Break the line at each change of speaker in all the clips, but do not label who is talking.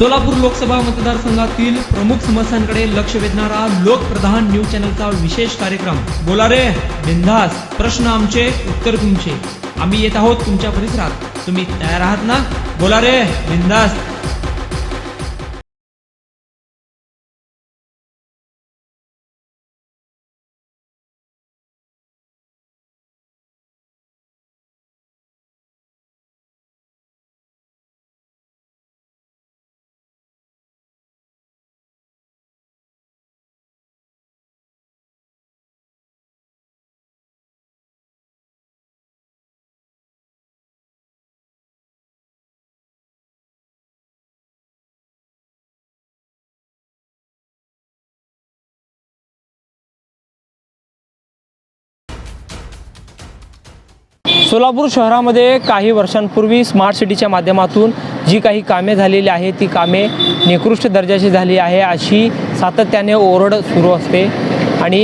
सोलापूर लोकसभा मतदारसंघातील प्रमुख समस्यांकडे लक्ष वेधणारा लोकप्रधान न्यूज चॅनलचा विशेष कार्यक्रम. बोला रे बिंदास प्रश्न आमचे उत्तर तुमचे. आम्ही येत आहोत तुमच्या परिसरात. तुम्ही तयार आहात ना? बोला रे बिंदास सोलापूर शहरामध्ये काही वर्षांपूर्वी स्मार्ट सिटीच्या माध्यमातून जी काही कामे झालेली आहेत ती कामे निकृष्ट दर्जाची झाली आहे अशी सातत्याने ओरड सुरू असते. आणि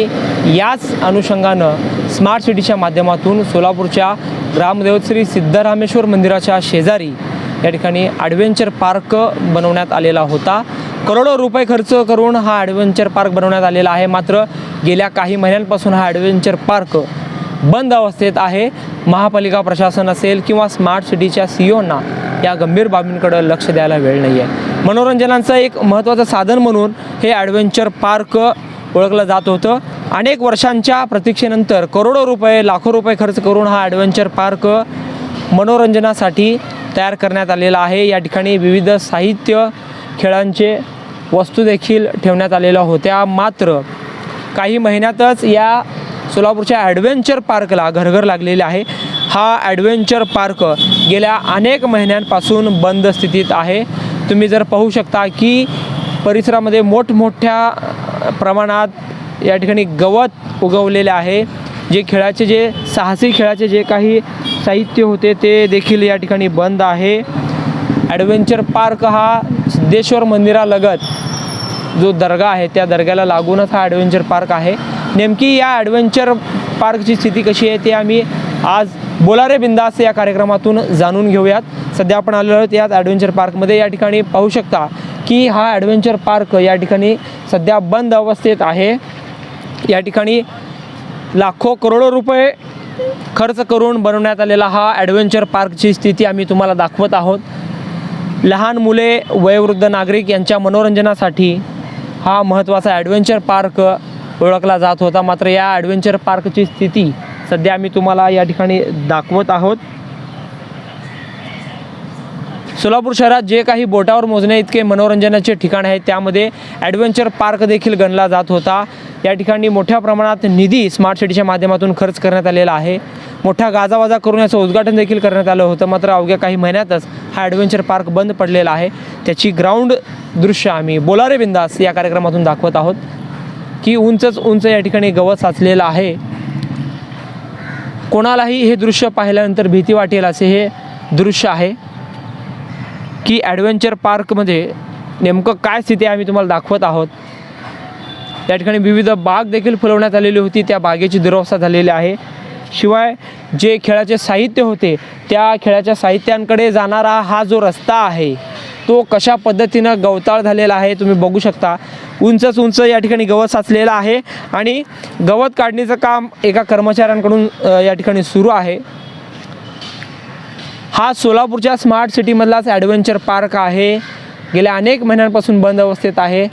याच अनुषंगानं स्मार्ट सिटीच्या माध्यमातून सोलापूरच्या ग्रामदेवत श्री सिद्धरामेश्वर मंदिराच्या शेजारी या ठिकाणी ॲडव्हेंचर पार्क बनवण्यात आलेला होता. करोडो रुपये खर्च करून हा ॲडव्हेंचर पार्क बनवण्यात आलेला आहे. मात्र गेल्या काही महिन्यांपासून हा ॲडव्हेंचर पार्क बंद अवस्थेत आहे. महापालिका प्रशासन असेल किंवा स्मार्ट सिटीच्या सीओना या गंभीर बाबींकडे लक्ष द्यायला वेळ नाही आहे मनोरंजनाचं एक महत्त्वाचं साधन म्हणून हे ॲडव्हेंचर पार्क ओळखलं जात होतं. अनेक वर्षांच्या प्रतीक्षेनंतर करोडो रुपये लाखो रुपये खर्च करून हा ॲडव्हेंचर पार्क मनोरंजनासाठी तयार करण्यात आलेला आहे. या ठिकाणी विविध साहित्य खेळांचे वस्तू देखील ठेवण्यात आलेल्या होत्या. मात्र काही महिन्यातच या सोलापूरच्या ॲडव्हेंचर पार्कला घरघर लागलेले आहे. हा ॲडव्हेंचर पार्क गेल्या अनेक महिन्यांपासून बंद स्थितीत आहे. तुम्ही जर पाहू शकता की परिसरामध्ये मोठमोठ्या प्रमाणात या ठिकाणी गवत उगवलेले आहे. जे खेळाचे जे साहसी खेळाचे जे काही साहित्य होते ते देखील या ठिकाणी बंद आहे. ॲडव्हेंचर पार्क हा सिद्धेश्वर मंदिरालगत जो दर्गा आहे त्या दर्ग्याला लागूनच हा ॲडव्हेंचर पार्क आहे. नेमकी या ॲडव्हेंचर पार्कची स्थिती कशी आहे ते आम्ही आज बोलारे बिंदास या कार्यक्रमातून जाणून घेऊयात. सध्या आपण आलेलो आहोत यात ॲडव्हेंचर पार्कमध्ये या ठिकाणी पाहू शकता की हा ॲडव्हेंचर पार्क या ठिकाणी सध्या बंद अवस्थेत आहे. या ठिकाणी लाखो करोडो रुपये खर्च करून बनवण्यात आलेला हा ॲडव्हेंचर पार्कची स्थिती आम्ही तुम्हाला दाखवत आहोत. लहान मुले वयोवृद्ध नागरिक यांच्या मनोरंजनासाठी हा महत्त्वाचा ॲडव्हेंचर पार्क ओळखला जात होता. मात्र या ॲडव्हेंचर पार्कची स्थिती सध्या आम्ही तुम्हाला या ठिकाणी दाखवत आहोत. सोलापूर शहरात जे काही बोटावर मोजण्या इतके मनोरंजनाचे ठिकाण आहे त्यामध्ये ॲडव्हेंचर पार्क देखील गणला जात होता. या ठिकाणी मोठ्या प्रमाणात निधी स्मार्ट सिटीच्या माध्यमातून खर्च करण्यात आलेला आहे. मोठा गाजावाजा करून याचं उद्घाटन देखील करण्यात आलं होतं. मात्र अवघ्या काही महिन्यातच हा ॲडव्हेंचर पार्क बंद पडलेला आहे. त्याची ग्राउंड दृश्य आम्ही बोलारे बिंदास या कार्यक्रमातून दाखवत आहोत. की उंचच उंच या ठिकाणी गवत साचलेलं आहे. कोणालाही हे दृश्य पाहिल्यानंतर भीती वाटेल असे हे दृश्य आहे की ॲडव्हेंचर पार्कमध्ये नेमकं काय स्थिती आहे आम्ही तुम्हाला दाखवत आहोत. त्या ठिकाणी विविध बाग देखील फुलवण्यात आलेली होती. त्या बागेची दुरवस्था झालेली आहे. शिवाय जे खेळाचे साहित्य होते त्या खेळाच्या साहित्यांकडे जाणारा हा जो रस्ता आहे तो कशा पद्धतीनं गवताळ झालेला आहे तुम्ही बघू शकता. उंचच उंच या ठिकाणी गवत साचलेलं आहे आणि गवत काढणीचं काम एका कर्मचाऱ्यांकडून या ठिकाणी सुरू आहे. हा सोलापूरच्या स्मार्ट सिटीमधलाच ॲडव्हेंचर पार्क आहे. गेल्या अनेक महिन्यांपासून बंद अवस्थेत आहे.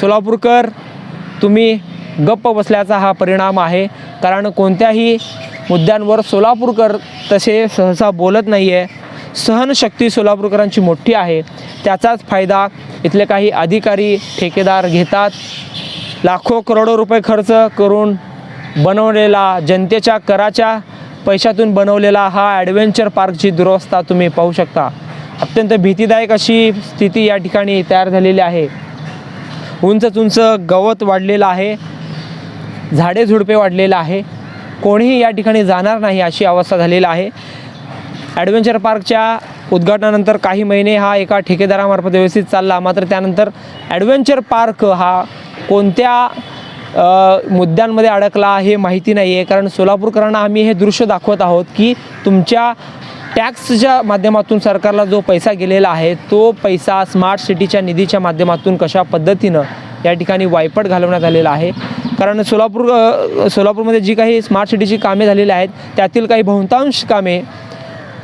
सोलापूरकर तुम्ही गप्प बसल्याचा हा परिणाम आहे. कारण कोणत्याही मुद्द्यांवर सोलापूरकर तसे सहसा बोलत नाही आहे सहनशक्ती सोलापूरकरांची मोठी आहे. त्याचाच फायदा इथले काही अधिकारी ठेकेदार घेतात. लाखो करोडो रुपये खर्च करून बनवलेला जनतेच्या कराच्या पैशातून बनवलेला हा ॲडव्हेंचर पार्कची दुरवस्था तुम्ही पाहू शकता. अत्यंत भीतीदायक अशी स्थिती या ठिकाणी तयार झालेली आहे. उंच उंच गवत वाढलेलं आहे. झाडे झुडपे वाढलेलं आहे. कोणीही या ठिकाणी जाणार नाही अशी अवस्था झालेली आहे. ॲडव्हेंचर पार्कच्या उद्घाटनानंतर काही महिने हा एका ठेकेदारामार्फत व्यवस्थित चालला. मात्र त्यानंतर ॲडव्हेंचर पार्क हा कोणत्या मुद्द्यांमध्ये अडकला हे माहिती नाही आहे कारण सोलापूरकरांना आम्ही हे दृश्य दाखवत आहोत की तुमच्या टॅक्सच्या माध्यमातून सरकारला जो पैसा गेलेला आहे तो पैसा स्मार्ट सिटीच्या निधीच्या माध्यमातून कशा पद्धतीनं या ठिकाणी वायपट घालवण्यात आलेला आहे? कारण सोलापूर सोलापूरमध्ये जी काही स्मार्ट सिटीची कामे झालेली आहेत त्यातील काही बहुतांश कामे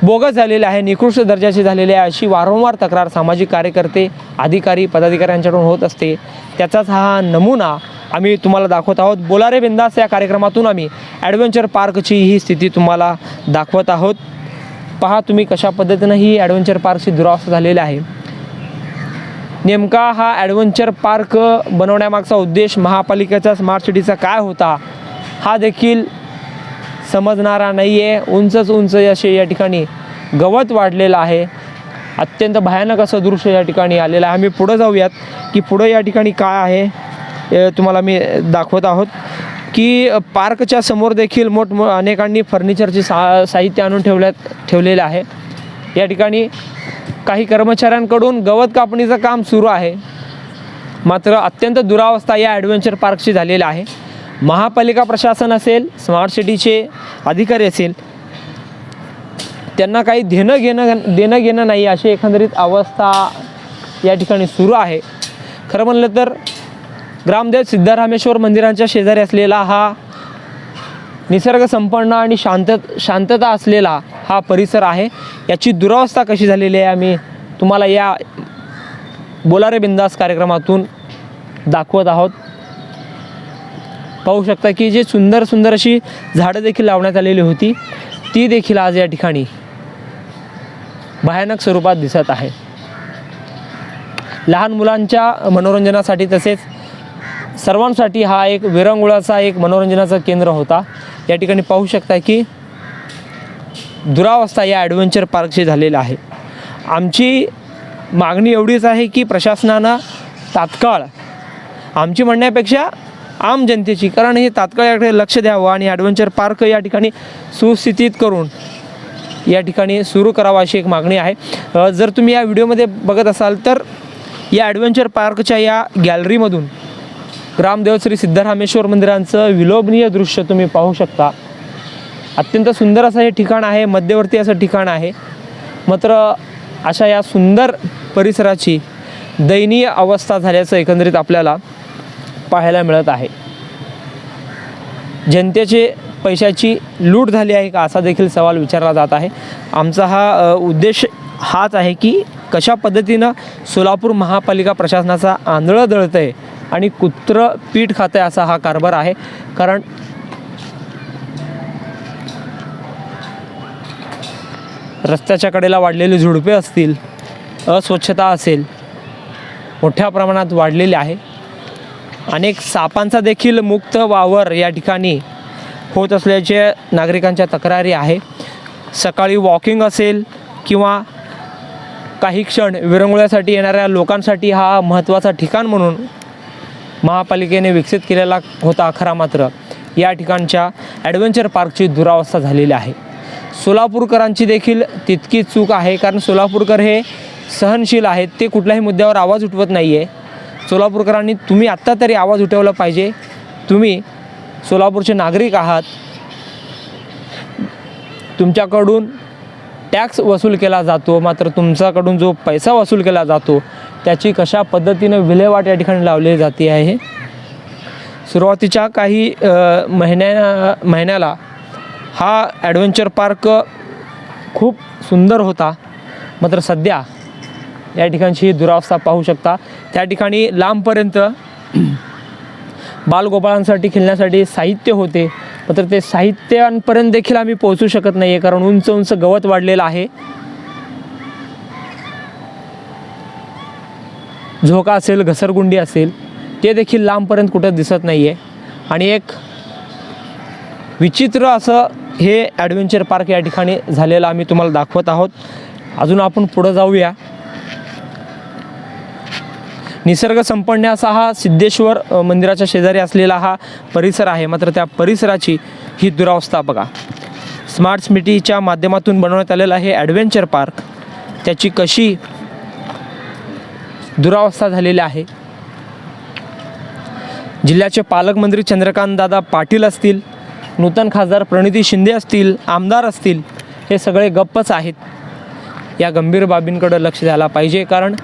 बोगस झालेले आहे निकृष्ट दर्जाचे झालेले आहे अशी वारंवार तक्रार सामाजिक कार्यकर्ते अधिकारी पदाधिकाऱ्यांच्याकडून होत असते. त्याचाच हा नमुना आम्ही तुम्हाला दाखवत आहोत. बोलारे बिंदास या कार्यक्रमातून आम्ही ॲडव्हेंचर पार्कची ही स्थिती तुम्हाला दाखवत आहोत. पहा तुम्ही कशा पद्धतीनं ही ॲडव्हेंचर पार्कची दुरावस्था झालेली आहे. नेमका हा ॲडव्हेंचर पार्क बनवण्यामागचा उद्देश महापालिकेचा स्मार्ट सिटीचा काय होता? हा देखील समजणारा नाही आहे उंचच उंच असे या ठिकाणी गवत वाढलेलं आहे. अत्यंत भयानक असं दृश्य या ठिकाणी आलेलं आहे. आम्ही पुढं जाऊयात की पुढं या ठिकाणी काय आहे तुम्हाला मी दाखवत आहोत. की पार्कच्या समोर देखील मोठ अनेकांनी फर्निचरचे सा साहित्य आणून ठेवल्यात ठेवलेलं आहे. या ठिकाणी काही कर्मचाऱ्यांकडून गवत कापणीचं काम सुरू आहे. मात्र अत्यंत दुरावस्था या ॲडव्हेंचर पार्कची झालेली आहे. महापालिका प्रशासन असेल स्मार्ट सिटीचे अधिकारी असेल त्यांना काही देणं घेणं देणं घेणं नाही अशी एकंदरीत अवस्था या ठिकाणी सुरू आहे. खरं म्हणलं तर ग्रामदेव सिद्धारामेश्वर मंदिरांच्या शेजारी असलेला हा निसर्ग संपन्न आणि शांत शांतता असलेला हा परिसर आहे. याची दुरावस्था कशी झालेली आहे आम्ही तुम्हाला या बोलारे बिंदास कार्यक्रमातून दाखवत आहोत. पाहू शकता की जे सुंदर सुंदर अशी झाडं देखील लावण्यात आलेली होती ती देखील आज या ठिकाणी भयानक स्वरूपात दिसत आहे. लहान मुलांच्या मनोरंजनासाठी तसेच सर्वांसाठी हा एक विरंगुळाचा एक मनोरंजनाचं केंद्र होता. या ठिकाणी पाहू शकता की दुरावस्था या ॲडव्हेंचर पार्कची झालेला आहे. आमची मागणी एवढीच आहे की प्रशासनानं तात्काळ आमची म्हणण्यापेक्षा आम जनतेची. कारण हे तात्काळ याकडे लक्ष द्यावं आणि ॲडव्हेंचर पार्क या ठिकाणी सुस्थितीत करून या ठिकाणी सुरू करावं अशी एक मागणी आहे. जर तुम्ही या व्हिडिओमध्ये बघत असाल तर या ॲडव्हेंचर पार्कच्या या गॅलरीमधून ग्रामदेव श्री सिद्धरामेश्वर मंदिरांचं विलोभनीय दृश्य तुम्ही पाहू शकता. अत्यंत सुंदर असं हे ठिकाण आहे मध्यवर्ती असं ठिकाण आहे. मात्र अशा या सुंदर परिसराची दयनीय अवस्था झाल्याचं एकंदरीत आपल्याला पाहायला मिळत आहे. जनतेचे पैशाची लूट झाली आहे का असा देखील सवाल विचारला जात आहे. आमचा हा उद्देश हाच आहे की कशा पद्धतीनं सोलापूर महापालिका प्रशासनाचा आंधळं दळतं आहे आणि कुत्र पीठ खातं आहे असा हा कारभार आहे. कारण रस्त्याच्या कडेला वाढलेली झुडपे असतील अस्वच्छता असेल मोठ्या प्रमाणात वाढलेली आहे. अनेक सापांचा देखील मुक्त वावर या ठिकाणी होत असल्याचे नागरिकांच्या तक्रारी आहे. सकाळी वॉकिंग असेल किंवा काही क्षण विरंगुळ्यासाठी येणाऱ्या लोकांसाठी हा महत्त्वाचा ठिकाण म्हणून महापालिकेने विकसित केलेला होता खरा मात्र. या ठिकाणच्या ॲडव्हेंचर पार्कची दुरावस्था झालेली आहे. सोलापूरकरांची देखील तितकी चूक आहे कारण सोलापूरकर हे सहनशील आहेत ते कुठल्याही मुद्द्यावर आवाज उठवत नाही आहे सोलापूरकरांनी तुम्ही आत्ता तरी आवाज उठवला पाहिजे. तुम्ही सोलापूरचे नागरिक आहात. तुमच्याकडून टॅक्स वसूल केला जातो मात्र तुमच्याकडून जो पैसा वसूल केला जातो त्याची कशा पद्धतीनं विल्हेवाट या ठिकाणी लावली जाते आहे? सुरुवातीच्या काही महिन्या महिन्याला हा ॲडव्हेंचर पार्क खूप सुंदर होता मात्र सध्या या ठिकाणची दुरावस्था पाहू शकता. त्या ठिकाणी लांबपर्यंत बालगोपाळांसाठी खेळण्यासाठी साहित्य होते. मात्र ते साहित्यांपर्यंत देखील आम्ही पोहोचू शकत नाही आहे कारण उंच उंच गवत वाढलेलं आहे. झोका असेल घसरगुंडी असेल ते देखील लांबपर्यंत कुठं दिसत नाही आहे आणि एक विचित्र असं हे ॲडव्हेंचर पार्क या ठिकाणी झालेलं आम्ही तुम्हाला दाखवत आहोत. अजून आपण पुढं जाऊया. निसर्ग संपन्न असा हा सिद्धेश्वर मंदिराच्या शेजारी असलेला हा परिसर आहे. मात्र त्या परिसराची ही दुरावस्था बघा. स्मार्ट सिटीच्या माध्यमातून बनवण्यात आलेलं हे ॲडव्हेंचर पार्क त्याची कशी दुरावस्था झालेली आहे? जिल्ह्याचे पालकमंत्री चंद्रकांत दादा पाटील असतील नूतन खासदार प्रणिती शिंदे असतील आमदार असतील हे सगळे गप्पच आहेत. या गंभीर बाबींकडं लक्ष द्यायला पाहिजे. कारण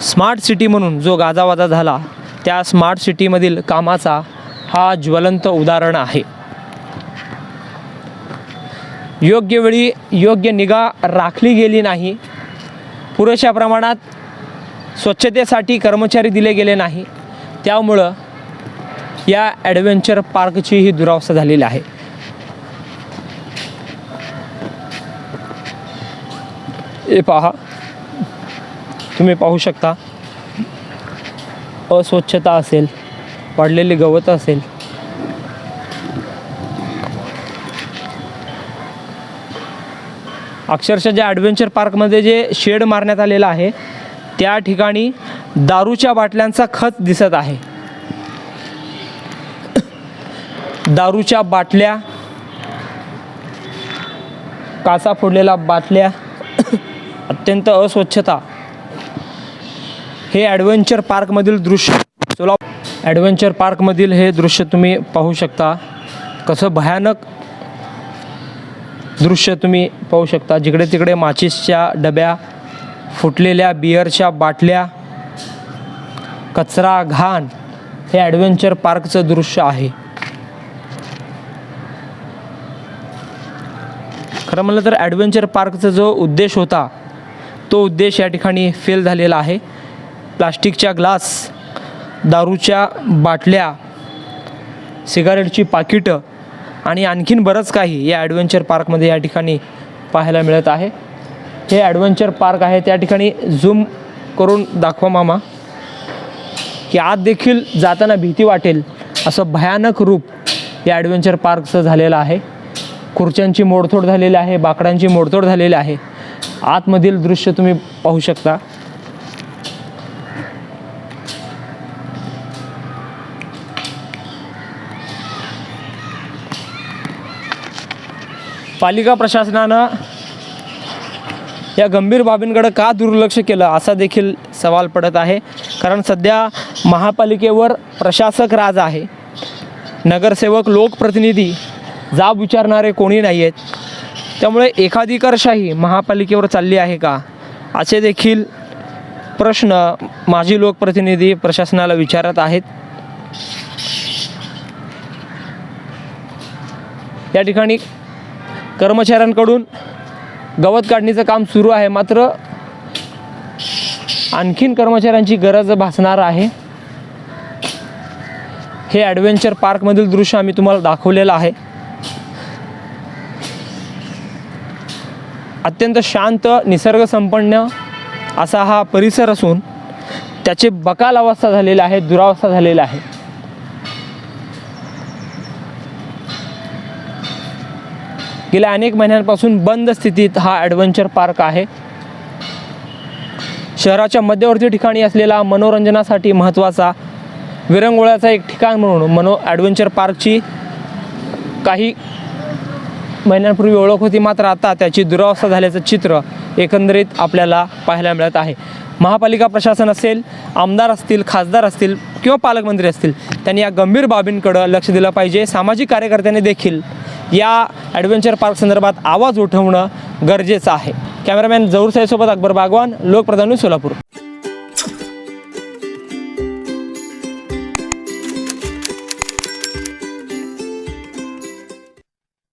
स्मार्ट सिटी म्हणून जो गाजावाजा झाला त्या स्मार्ट सिटीमधील कामाचा हा ज्वलंत उदाहरण आहे. योग्य वेळी योग्य निगा राखली गेली नाही पुरेशा प्रमाणात स्वच्छतेसाठी कर्मचारी दिले गेले नाही त्यामुळं या ॲडव्हेंचर पार्कची ही दुरावस्था झालेली आहे. हे पहा. तुम्ही पाहू शकता. अस्वच्छता असेल पडलेले गवत असेल. अक्षरशः ज्या ॲडव्हेंचर पार्कमध्ये जे शेड मारण्यात आलेलं आहे त्या ठिकाणी दारूच्या बाटल्यांचा खत दिसत आहे. दारूच्या बाटल्या काचा फोडलेल्या बाटल्या अत्यंत अस्वच्छता. हे ॲडव्हेंचर पार्कमधील दृश्य. सोला ॲडव्हेंचर पार्कमधील हे दृश्य तुम्ही पाहू शकता. कसं भयानक दृश्य तुम्ही पाहू शकता. जिकडे तिकडे माचीसच्या डब्या फुटलेल्या बिअरच्या बाटल्या कचरा घाण हे ॲडव्हेंचर पार्कचं दृश्य आहे. खरं म्हणलं तर ॲडव्हेंचर पार्कचा जो उद्देश होता तो उद्देश या ठिकाणी फेल झालेला आहे. प्लास्टिकच्या ग्लास दारूच्या बाटल्या सिगारेटची पाकिटं आणि आणखीन बरंच काही या ॲडव्हेंचर पार्कमध्ये या ठिकाणी पाहायला मिळत आहे. हे ॲडव्हेंचर पार्क आहे. त्या ठिकाणी झूम करून दाखवा मामा की आत देखील जाताना भीती वाटेल असं भयानक रूप या ॲडव्हेंचर पार्कचं झालेलं आहे. खुर्च्यांची मोडतोड झालेली आहे बाकडांची मोडतोड झालेली आहे. आतमधील दृश्य तुम्ही पाहू शकता. पालिका प्रशासनानं या गंभीर बाबींकडे का दुर्लक्ष केलं असा देखील सवाल पडत आहे. कारण सध्या महापालिकेवर प्रशासक राज आहे. नगरसेवक लोकप्रतिनिधी जाब विचारणारे कोणी नाही आहेत त्यामुळे एकाधिकारशाही महापालिकेवर चालली आहे का? असे देखील प्रश्न माजी लोकप्रतिनिधी प्रशासनाला विचारत आहेत. या ठिकाणी कर्मचाऱ्यांकडून गवत काढणीचं काम सुरू आहे. मात्र आणखीन कर्मचाऱ्यांची गरज भासणार आहे. हे ॲडव्हेंचर पार्कमधील दृश्य आम्ही तुम्हाला दाखवलेलं आहे. अत्यंत शांत निसर्गसंपन्न असा हा परिसर असून त्याचे बकाल अवस्था झालेली आहे दुरावस्था झालेली आहे. गेल्या अनेक महिन्यांपासून बंद स्थितीत हा ॲडव्हेंचर पार्क आहे. शहराच्या मध्यवर्ती ठिकाणी असलेला मनोरंजनासाठी महत्त्वाचा विरंगुळ्याचा एक ठिकाण म्हणून मनो ॲडव्हेंचर पार्कची काही महिन्यांपूर्वी ओळख होती मात्र आता त्याची दुरावस्था झाल्याचं चित्र एकंदरीत आपल्याला पाहायला मिळत आहे. महापालिका प्रशासन असेल आमदार असतील खासदार असतील किंवा पालकमंत्री असतील त्यांनी या गंभीर बाबींकडं लक्ष दिलं पाहिजे. सामाजिक कार्यकर्त्यांनी देखील या ॲडव्हेंचर पार्क संदर्भात आवाज उठवणं गरजेचं आहे. कॅमेरामॅन जौर साहेबसोबत अकबर बागवान लोकप्रधान सोलापूर.